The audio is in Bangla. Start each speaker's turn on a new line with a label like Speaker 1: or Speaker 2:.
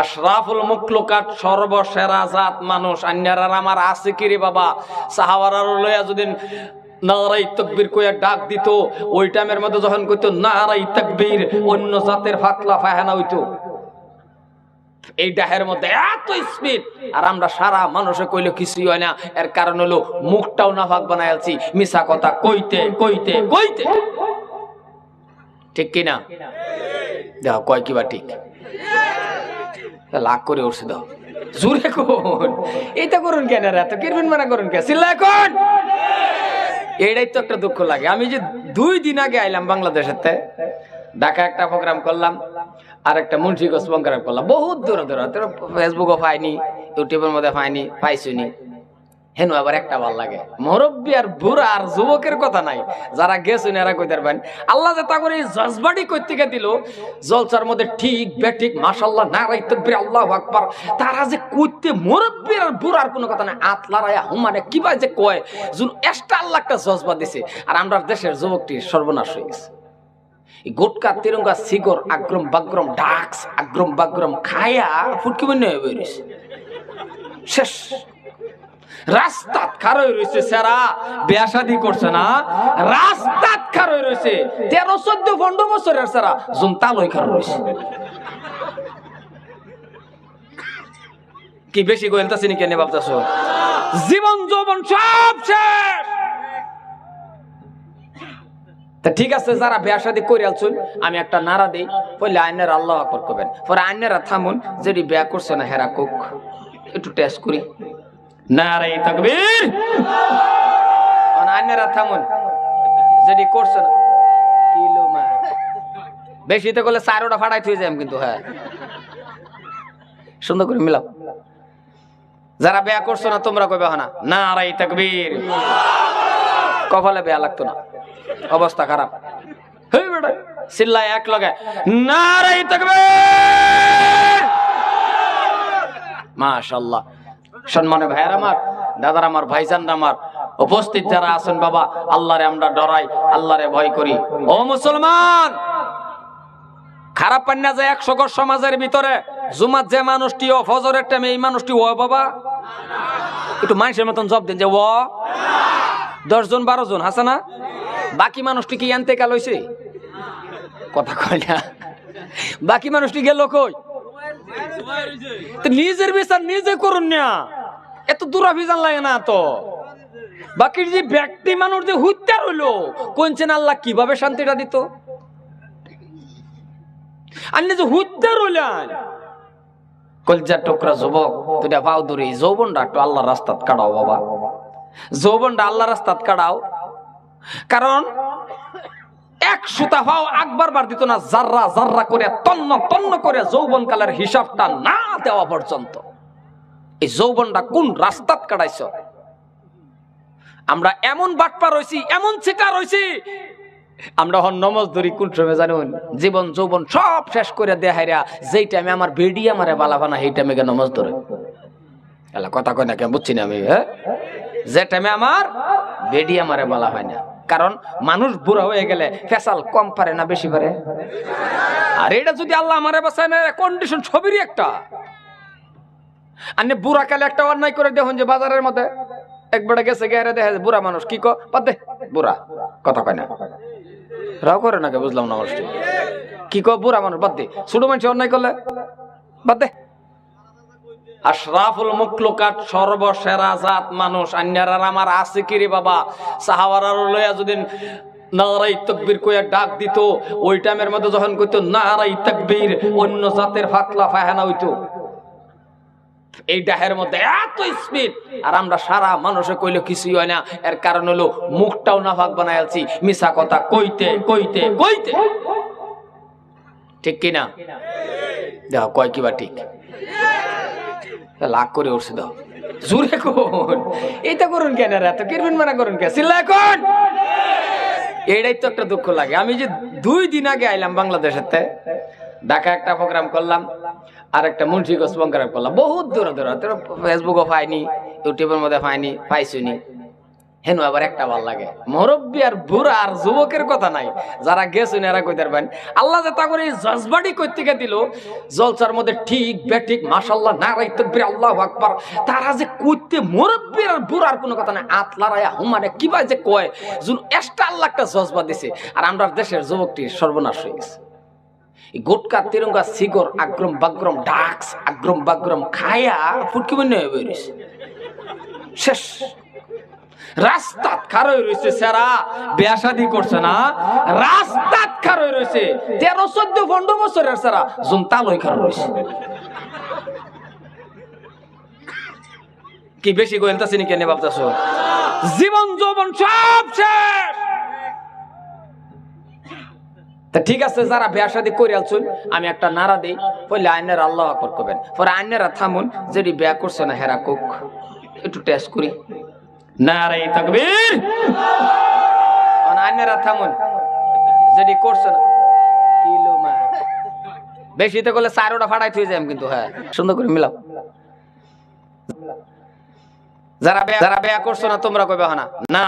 Speaker 1: আশরাফুল মুকলুকাত সর্বসেরা জাত মানুষ। আন্যার আমার আছে কি রে বাবা? সাহাবারার লইয়া যদি কইয়া ডাক দিত মধ্যে যখন কইতো অন্য জাতের মধ্যে এত আর আমরা সারা মানুষে কইলে কিছুই হয় না। এর কারণ হলো মুখটাও না ভাগ বানাই আলছি মিশা কথা কইতে কইতে কইতে। ঠিক কিনা? দেখো, কয় কিবা ঠিক? লাগ করে ওরছে দাও। জোরে কোন? এইটা করুন কেন এত কিরবেন মানা করুন কে চিল্লা কোন? এটাই তো একটা দুঃখ লাগে। আমি যে দুই দিন আগে আইলাম বাংলাদেশেতে ঢাকা একটা প্রোগ্রাম করলাম, আর একটা মুন্সিগঞ্জ প্রোগ্রাম করলাম। বহুত দূরে দূরে। ফেসবুকও পাইনি ইউটিউবের মধ্যে পাইনি পাইছুনি হেন আবার একটা ভালো লাগে। মুরব্বী আর বুড়া আর যুবকের কথা নাই। যারা গেছেন এরা কইতে পারেন আল্লাহ যে তা করে জজবাড়ি কই থেকে দিল, জলসার মধ্যে ঠিক বেঠিক মাশাল্লাহ নারাই তকবির, আল্লাহ আকবার। তারা যে কইতে মুরব্বী আর বুড়ার কোনো কথা নাই আতলারায়া হুমানে কিবা যে কয়, জুন এক্সট্রা আল্লাহ একটা জজবা দিছে। আর আমরা দেশের যুবকটি সর্বনাশ হয়ে গেছে। গোটকা, তিরঙ্গা, সিগর, আগ্রম, বাগ্রম, ডাক্স, আগ্রম, বাগ্রম, খায়া ফুটকি বন্যা হয়ে বেরিয়েছে। শেষ। রাস্তাত খার হয়ে রয়েছে, সেরা। বিয়া শাদি করছে না? রাস্তাত খার হয়ে রয়েছে। তেরো, চোদ্দ, পনেরো বছরের সেরা। রয়েছে। কি বেশি গোয়েলতাছি নাকি এনে ভাবতেছ? জীবন যৌবন সব তা ঠিক আছে, যারা বিয়া শাদি করে আলছুন আমি একটা নারা দিই। বললে আইনের আল্লাহ আকবর করবেন পরে আইনেরা থামুন, যেটি বেয়া করছে না হেরা কুক। একটু টেস্ট করি। নারাই তাকবীর। থামুন। যেটি করছে না, কিলো মা। বেশিতে করলে চারোটা ফাটাই থুয়ে যাই কিন্তু হ্যাঁ। সুন্দর করে যারা বেয়া করছ না, তোমরা কবে না নারাই তাকবীর। কপালে বেয়া লাগতো না। অবস্থা খারাপ। হেই বেটা চিল্লায় এক লগে নারাই তাকবীর। মাশাআল্লাহ সম্মানে ভাইয়ার আমার, দাদার আমার ভাইজান আমার, উপস্থিত যারা আছেন বাবা, আল্লাহরে আমরা ডরাই, আল্লাহরে ভয় করি। ও মুসলমান! খারাপ পান্না যায় একশো গজ সমাজের ভিতরে জুমাত যে মানুষটি ও ফজরের টাইমে এই মানুষটি ও বাবা? একটু মানুষের মতন জব দেন যে ও। দশ জন বারো জন হাসা না? বাকি মানুষটি কি আনতে কাল হয়েছে কথা কয় না। বাকি মানুষটি গেল কই? নিজের বিচার নিজে করুন না। এত দূরাভিযান লাগে না তো। বাকি যে ব্যক্তি মানুষ যে হুত্যার হইল কোনছেন আল্লাহ কীভাবে শান্তিটা দিত? যে যুবক আল্লাহর রাস্তাত বাবা। আল্লাহ রাস্তাত কাটাও। কারণ এক সুতা পাও আকবার বার দিত না, জাররা জাররা করে, তন্ন তন্ন করে যৌবন কালের হিসাবটা না দেওয়া পর্যন্ত। এই যৌবনটা কোন রাস্তাত কাটাইছ? আমরা এমন বাটপা রয়েছি এমন ছিটা রয়েছি আমরা হন নমজ ধরি, কোন সময় জানুন জীবন যৌবন সব শেষ করে দেহাইরা যেই টাইমে আমার বেডি আমারে বালাবানা সেই টাইমে গিয়ে নমজ ধরে। এলা কথা কয় না কেন? বুঝছি না আমি হ্যাঁ? যে টাইমে আমার বেডি আমারে বলা হয় না। কারণ মানুষ বুড়া হয়ে গেলে ফেসাল কম পারে না বেশি পারে? আর এটা যদি আল্লাহ আমারে বাসায় না কন্ডিশন ছবিরই একটা। আপনি বুড়া কালে একটা অন্যায় করে দেখুন যে বাজারের মধ্যে। একবারে গেছে গেরে দেখে বুড়া মানুষ, কি দে, বুড়া, কথা কয় না। রাও করে নাকি, বুঝলাম না মানুষটি। কি কো, বুড়া মানুষ, বাদ দে। ছোট মানুষ অন্যায় করলে? বাদ দে। আশরাফুল মুকলুকাত সর্বসেরা জাত মানুষ। আন্যার আর আমার আছে কি রে বাবা? সাহাবারার লইয়া যদি নারাই কইয়া ডাক দিত, ওই টাইমের মধ্যে যখন কইতো অন্য জাতের ফাতলা মধ্যে এত আর আমরা সারা মানুষে কিছুই হয় না। এর কারণ হলো মুখটাও না ভাগ বানাই মিশা কথা কইতে কইতে কইতে। ঠিক কিনা? দেখো, কয় কিবা ঠিক? লাগ করে উঠছে দাও। জোরে কোন? এইটা করুন কেন এত কিরবিন মানা করুন কে চিল্লা কোন এইটাই তো একটা দুঃখ লাগে। আমি যে দুই দিন আগে আইলাম বাংলাদেশেতে ঢাকা একটা প্রোগ্রাম করলাম, আর একটা মুন্সিগঞ্জ প্রোগ্রাম করলাম। বহুত দূরে দূরে ফেসবুকও পাইনি ইউটিউবের মধ্যে পাইনি পাইছুনি হেন আবার একটা ভালো লাগে। মুরব্বী আর বুড়া আর যুবকের কথা নাই। যারা গেছেন এরা কইতে পারেন আল্লাহ যে তা করে জজবাড়ি কই থেকে দিল, জলসার মধ্যে ঠিক বেঠিক মাশাল্লাহ নারাই তকবির, আল্লাহ আকবার। তারা যে কইতে মুরব্বী আর বুড়ার কোনো কথা নাই আতলারায়া হুমানে কিবা যে কয়, জুন এক্সট্রা আল্লাহ একটা জজবা দিছে। আর আমরা দেশের যুবকটি সর্বনাশ হয়ে গেছে। গুটকা, তিরঙ্গা, সিগর, আগ্রম, বাগ্রম, ডাক্স, আগ্রম, বাগ্রম, খায়া ফুটকি বন্য হয়ে শেষ। রাস্তাত খার হয়ে রয়েছে, সেরা। বিয়া শাদি করছে না, রাস্তাত খার হয়ে রয়েছে। তেরো চোদ্দ পনেরো বছরের সেরা জুন তালই খার রয়েছে। কি বেশি গোয়েল তাছিনি কেন ভাবতেছ? জীবন যৌবন সব শেষ! তা ঠিক আছে, যারা বিয়া শাদি করে আলছুন আমি একটা নারা দিই পহলে আইনের আল্লাহ আকর করবেন পরে আইনেরা থামুন যেটি বিয়া করছে না হেরা কুক, একটু টেস্ট করি। নারাই তকবীর। থামুন। যদি করছ না, কিলো মা। বেশিতে করলে চারোটা ফাটাই থুয়ে যাই কিন্তু হ্যাঁ। সুন্দর করে মিলাও। যারা যারা বেয়া করছ না, তোমরা কবে না না